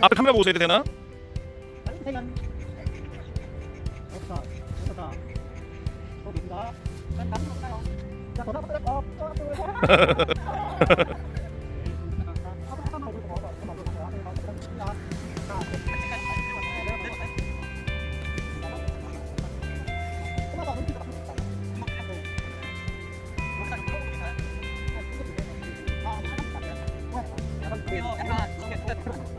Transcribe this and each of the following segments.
앞에 카메라 보고 있어야 되나? 세간 없다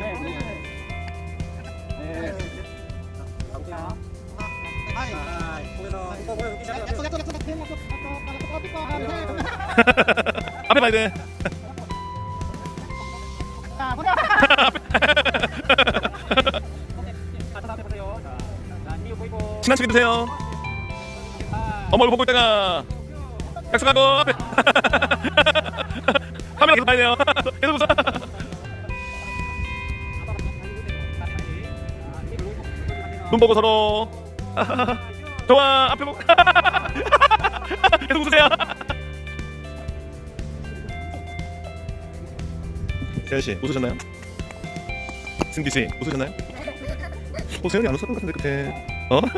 자 보다 어 앞에 봐야 돼. 친한 척 해주세요. 어머 이거 보고 있다가 약속하고 앞에 카메라 계속 봐야 돼요. 계속 웃어. 눈 보고 서로 좋아 앞에 보고 계속 웃으세요. 세현 씨 웃으셨나요? 승기 씨 웃으셨나요? 어 세현이 안 웃었던 것 같은데 그때 어?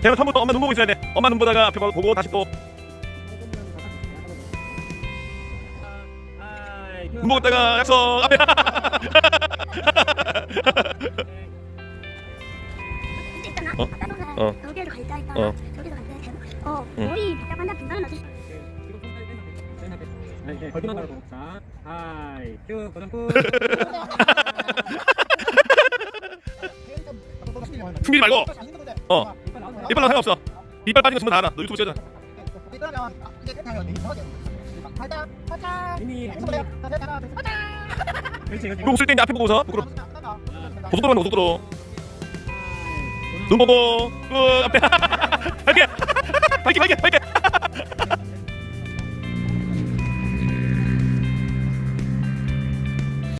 세현 처음부터 엄마 눈 보고 있어야 돼 엄마 눈 보다가 앞에 보고 다시 또 있다가 약속 앞에 어? 어. 여기로 갈까 했다. 어. 저기로 갈까 했다. 어, 응. 머리 답답한다. 분장은 어떻게? 네, 가고 자, 하이, 큐, 고정구. 숨기지 말고 어 이빨 나 상관없어 이빨 빠진 거 전부 다 알아 너 유튜브 찍잖아 이 미 그렇지, 그렇지. 이거 웃을 때 이제 앞에 보고 웃어 부끄러 고속도로 가는 고속도로 눈 보고 끝! 앞에